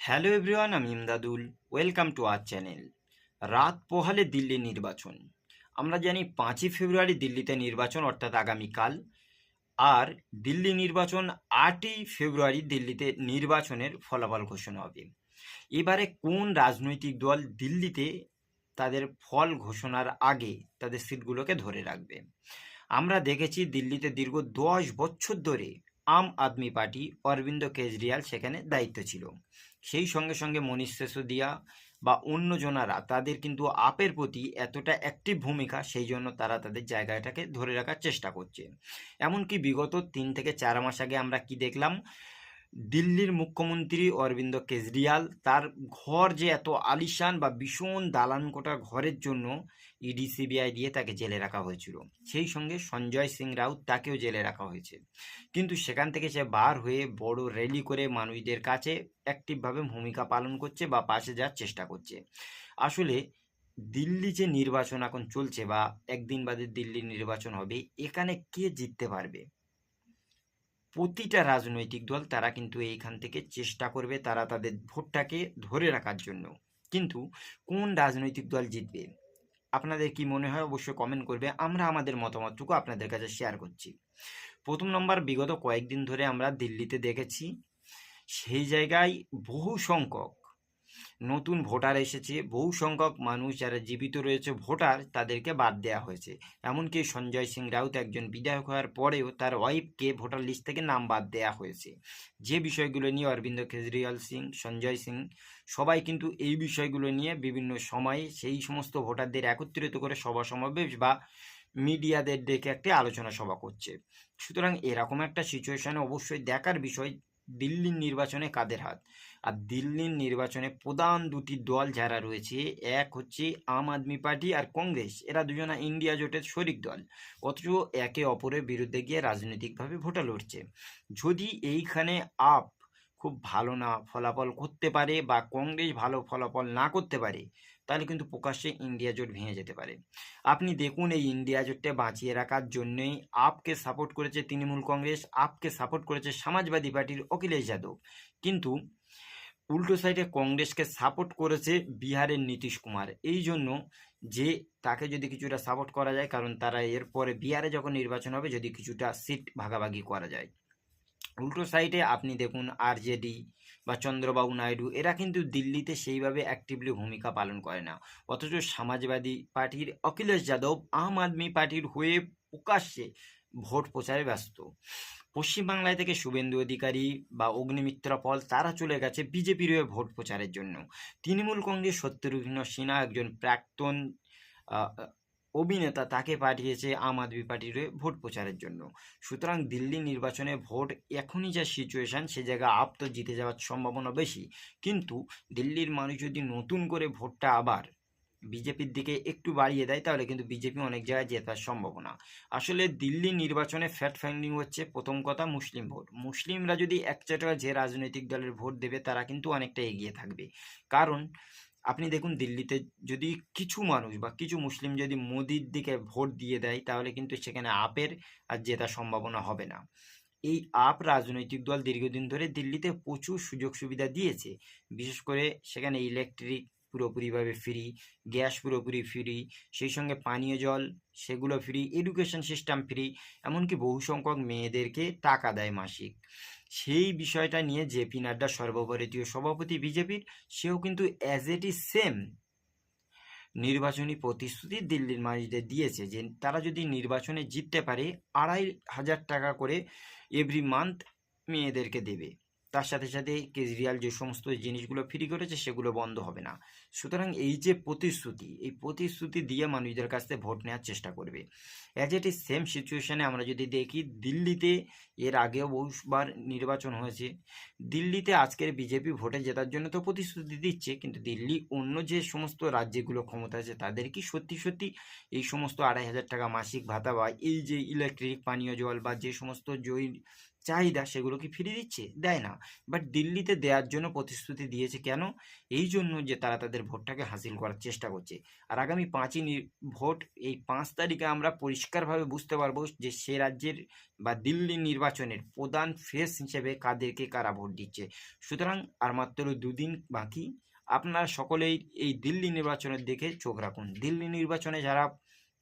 Hello everyone, আমি Imdadul. Welcome to our channel. রাত পোহালে দিল্লি নির্বাচন। আমরা জানি পাঁচই ফেব্রুয়ারি দিল্লিতে নির্বাচন, অর্থাৎ আগামীকাল। আর দিল্লি নির্বাচন আটই ফেব্রুয়ারি দিল্লিতে নির্বাচনের ফলাফল ঘোষণা হবে। এবারে কোন রাজনৈতিক দল দিল্লিতে তাদের ফল ঘোষণার আগে তাদের সিটগুলোকে ধরে রাখবে? আমরা দেখেছি দিল্লিতে দীর্ঘ দশ বছর ধরে আম আদমি পার্টি অরবিন্দ কেজরিওয়াল সেখানে দায়িত্ব ছিল। সেই সঙ্গে সঙ্গে মনীষ সেসোদিয়া বা অন্যজনারা তাদের কিন্তু আপের প্রতি এতটা অ্যাক্টিভ ভূমিকা, সেই জন্য তারা তাদের জায়গাটাকে ধরে রাখার চেষ্টা করছে। এমনকি বিগত তিন থেকে চার মাস আগে আমরা কি দেখলাম? দিল্লির মুখ্যমন্ত্রী অরবিন্দ কেজরিওয়াল তার ঘর যে এত আলিশান বা ভীষণ দালান কোটার ঘরের জন্য ইডি, সিবিআই দিয়ে তাকে জেলে রাখা হয়েছিল। সেই সঙ্গে সঞ্জয় সিং রাউত তাকেও জেলে রাখা হয়েছে। কিন্তু সেখান থেকে সে বার হয়ে বড় র্যালি করে মানুষদের কাছে অ্যাক্টিভভাবে ভূমিকা পালন করছে বা পাশে যাওয়ার চেষ্টা করছে। আসলে দিল্লি যে নির্বাচন এখন চলছে বা একদিন বাদে দিল্লির নির্বাচন হবে, এখানে কে জিততে পারবে? প্রতিটা রাজনৈতিক দল তারা কিন্তু এইখান থেকে চেষ্টা করবে তারা তাদের ভোটটাকে ধরে রাখার জন্য। কিন্তু কোন রাজনৈতিক দল জিতবে? আপনাদের কি মনে হয় অবশ্যই কমেন্ট করবে, আমরা আমাদের মতামতটুকু আপনাদের কাছে শেয়ার করছি। প্রথম নম্বর বিগত কয়েকদিন ধরে আমরা দিল্লিতে দেখেছি, সেই জায়গায় বহু সংখ্যক নতুন ভোটার এসেছে। বহু সংখ্যক মানুষ যারা জীবিত রয়েছে ভোটার, তাদেরকে বাদ দেওয়া হয়েছে। এমনকি সঞ্জয় সিং রাউত একজন বিধায়ক হওয়ার পরেও তার ওয়াইফকে ভোটার লিস্ট থেকে নাম বাদ দেওয়া হয়েছে। যে বিষয়গুলো নিয়ে অরবিন্দ কেজরিওয়াল সিং, সঞ্জয় সিং, সবাই কিন্তু এই বিষয়গুলো নিয়ে বিভিন্ন সময়ে সেই সমস্ত ভোটারদের একত্রিত করে সভা সমাবেশ বা মিডিয়াদের ডেকে একটি আলোচনা সভা করছে। সুতরাং এরকম একটা সিচুয়েশনে অবশ্যই দেখার বিষয় দিল্লির নির্বাচনে কাদের হাত? আর দিল্লির নির্বাচনে প্রধান দুটি দল যারা রয়েছে, এক হচ্ছে আম আদমি পার্টি আর কংগ্রেস। এরা দুজনা ইন্ডিয়া জোটের শরিক দল। অথচ একে অপরের বিরুদ্ধে গিয়ে রাজনৈতিকভাবে ভোটা লড়ছে। যদি এইখানে আপ খুব ভালো না ফলাফল করতে পারে বা কংগ্রেস ভালো ফলাফল না করতে পারে, তাহলে কিন্তু প্রকাশ্যে ইন্ডিয়া জোট ভেঙে যেতে পারে। আপনি দেখুন এই ইন্ডিয়া জোটটা বাঁচিয়ে রাখার জন্যই আপকে সাপোর্ট করেছে তৃণমূল কংগ্রেস, আপকে সাপোর্ট করেছে সমাজবাদী পার্টির অখিলেশ যাদব। কিন্তু উল্টো সাইডে কংগ্রেসকে সাপোর্ট করেছে বিহারের নীতিশ কুমার। এই জন্য যে তাকে যদি কিছুটা সাপোর্ট করা যায়, কারণ তারা এরপরে বিহারে যখন নির্বাচন হবে, যদি কিছুটা সিট ভাগাভাগি করা যায়। উল্টো সাইডে আপনি দেখুন আরজেডি বা চন্দ্রবাবু নাইডু, এরা কিন্তু দিল্লিতে সেইভাবে অ্যাক্টিভলি ভূমিকা পালন করে না। অথচ সমাজবাদী পার্টির অখিলেশ যাদব, আম আদমি পার্টির হয়ে প্রকাশ্যে ভোট প্রচারে ব্যস্ত। পশ্চিমবাংলায় থেকে শুভেন্দু অধিকারী বা অগ্নিমিত্রা পল, তারা চলে গেছে বিজেপির হয়ে ভোট প্রচারের জন্য। তৃণমূল কংগ্রেস সত্যরুঘ্ন সিনহা একজন প্রাক্তন অভিনেতা, তাকে পাঠিয়েছে আম আদমি পার্টির ভোট প্রচারের জন্য। সুতরাং দিল্লি নির্বাচনে ভোট এখনই যা সিচুয়েশন সে জায়গায় আপ তো জিতে যাওয়ার সম্ভাবনা বেশি। কিন্তু দিল্লির মানুষ যদি নতুন করে ভোটটা আবার বিজেপির দিকে একটু বাড়িয়ে দেয়, তাহলে কিন্তু বিজেপি অনেক জায়গায় জেতার সম্ভাবনা। আসলে দিল্লি নির্বাচনে ফ্যাট ফাইন্ডিং হচ্ছে প্রথম কথা মুসলিম ভোট। মুসলিমরা যদি একটা যে রাজনৈতিক দলের ভোট দেবে, তারা কিন্তু অনেকটা এগিয়ে থাকবে। কারণ, আপনি দেখুন দিল্লিতে যদি কিছু মানুষ বা কিছু মুসলিম যদি মোদির দিকে ভোট দিয়ে দেয়, তাহলে কিন্তু সেখানে আপের আর জেতার সম্ভাবনা হবে না। এই আপ রাজনৈতিক দল দীর্ঘদিন ধরে দিল্লিতে প্রচুর সুযোগ সুবিধা দিয়েছে। বিশেষ করে সেখানে ইলেকট্রিক পুরোপুরিভাবে ফ্রি গ্যাস পুরোপুরি ফ্রি সেই সঙ্গে পানীয় জল সেগুলো ফ্রি এডুকেশন সিস্টেম ফ্রি এমনকি বহু সংখ্যক মেয়েদেরকে টাকা দেয় মাসিক। সেই বিষয়টা নিয়ে জেপি নাড্ডা সর্বভারতীয় সভাপতি বিজেপির, সেও কিন্তু অ্যাজ এট ইজ সেম নির্বাচনী প্রতিশ্রুতি দিল্লির মানুষদের দিয়েছে যে, তারা যদি নির্বাচনে জিততে পারে, আড়াই হাজার টাকা করে এভরি মান্থ মেয়েদেরকে দেবে। তার সাথে সাথে কেজরিওয়াল যে সমস্ত জিনিসগুলো ফ্রি করেছে, সেগুলো বন্ধ হবে না। সুতরাং এই যে প্রতিশ্রুতি, এই প্রতিশ্রুতি দিয়ে মানুষদের কাছ থেকে ভোট নেওয়ার চেষ্টা করবে। অ্যাজ এট সেম সিচুয়েশানে আমরা যদি দেখি, দিল্লিতে এর আগেও বহুবার নির্বাচন হয়েছে। দিল্লিতে আজকের বিজেপি ভোটে জেতার জন্য তো প্রতিশ্রুতি দিচ্ছে, কিন্তু দিল্লি অন্য যে সমস্ত রাজ্যগুলো ক্ষমতা আছে, তাদের কি সত্যি সত্যি এই সমস্ত আড়াই হাজার টাকা মাসিক ভাতা বা এই যে ইলেকট্রিক পানীয় জল বা যে সমস্ত জৈ চাহিদা সেগুলো কি ফিরিয়ে দিচ্ছে? দেয় না। বাট দিল্লিতে দেওয়ার জন্য প্রতিশ্রুতি দিয়েছে কেন? এই জন্য যে তারা তাদের ভোটটাকে হাসিল করার চেষ্টা করছে। আর আগামী পাঁচই ভোট এই পাঁচ তারিখে আমরা পরিষ্কারভাবে বুঝতে পারব যে সে রাজ্যের বা দিল্লি নির্বাচনের প্রধান ফেস হিসেবে কাদেরকে কারা ভোট দিচ্ছে। সুতরাং আর মাত্র দুদিন বাকি। আপনারা সকলেই এই দিল্লি নির্বাচনের দিকে চোখ রাখুন। দিল্লি নির্বাচনে যারা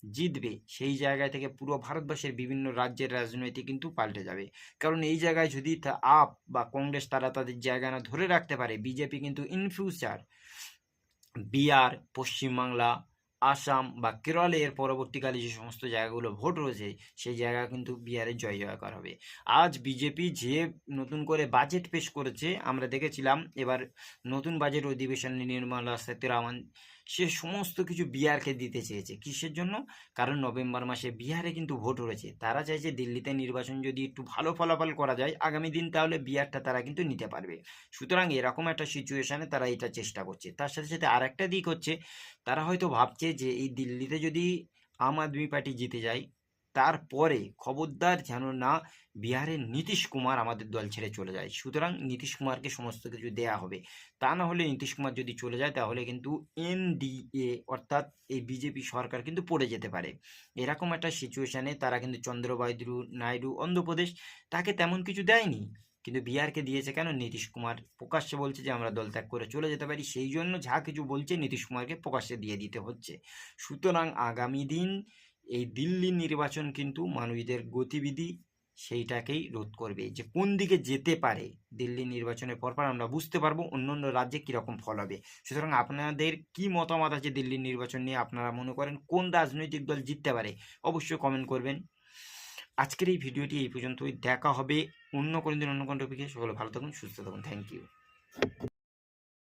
জিতবে, সেই জায়গা থেকে পুরো ভারতবর্ষের বিভিন্ন রাজ্যের রাজনীতি কিন্তু পাল্টে যাবে। কারণ এই জায়গায় যদি আপ বা কংগ্রেস তারা তাদের জায়গা না ধরে রাখতে পারে, বিজেপি কিন্তু ইন ফিউচার বিহার, পশ্চিমবাংলা, আসাম বা কেরলে এর পরবর্তীকালে যে সমস্ত জায়গাগুলো ভোট রয়েছে, সেই জায়গা কিন্তু বিহারে জয় জয়কার হবে। আজ বিজেপি যে নতুন করে বাজেট পেশ করেছে, আমরা দেখেছিলাম, এবার নতুন বাজেট অধিবেশনে নির্মলা সীতারামন সে সমস্ত কিছু বিহারকে দিতে চেয়েছে। কিসের জন্য? কারণ নভেম্বর মাসে বিহারে কিন্তু ভোট রয়েছে। তারা চাইছে দিল্লিতে নির্বাচন যদি একটু ভালো ফলাফল করা যায়, আগামী দিন তাহলে বিহারটা তারা কিন্তু নিতে পারবে। সুতরাং এরকম একটা সিচুয়েশানে তারা এটা চেষ্টা করছে। তার সাথে সাথে আরেকটা দিক হচ্ছে, তারা হয়তো ভাবছে যে এই দিল্লিতে যদি আম আদমি পার্টি জিতে যায় তারপরে খবরদার যেন না বিহারের নীতিশ কুমার আমাদের দল ছেড়ে চলে যায়। সুতরাং নীতিশ কুমারকে সমস্ত কিছু দেয়া হবে। তা না হলে নীতিশ কুমার যদি চলে যায়, তাহলে কিন্তু এনডিএ অর্থাৎ এই বিজেপি সরকার কিন্তু পড়ে যেতে পারে। এরকম একটা সিচুয়েশনে তারা কিন্তু চন্দ্রবায়ু নাইডু, অন্ধ্রপ্রদেশ তাকে তেমন কিছু দেয়নি। কিন্তু বিহারকে দিয়েছে কেন? নীতিশ কুমার প্রকাশ্যে বলছে যে, আমরা দল ত্যাগ করে চলে যেতে পারি। সেই জন্য যা কিছু বলছে নীতিশ কুমারকে প্রকাশ্যে দিয়ে দিতে হচ্ছে। সুতরাং আগামী দিন এই দিল্লি নির্বাচন কিন্তু মানুষদের গতিবিধি সেইটাকেই রোধ করবে। যে কোন দিকে যেতে পারে দিল্লি নির্বাচনের পরপর আমরা বুঝতে পারব অন্য অন্য রাজ্যে কীরকম ফল হবে। সুতরাং আপনাদের কি মতামত আছে দিল্লি নির্বাচন নিয়ে? আপনারা মনে করেন কোন রাজনৈতিক দল জিততে পারে? অবশ্যই কমেন্ট করবেন। আজকের এই ভিডিওটি এই পর্যন্তই। দেখা হবে অন্য কোনো দিন, অন্য কোনো টপিকে সকলে ভালো থাকুন, সুস্থ থাকুন। Thank you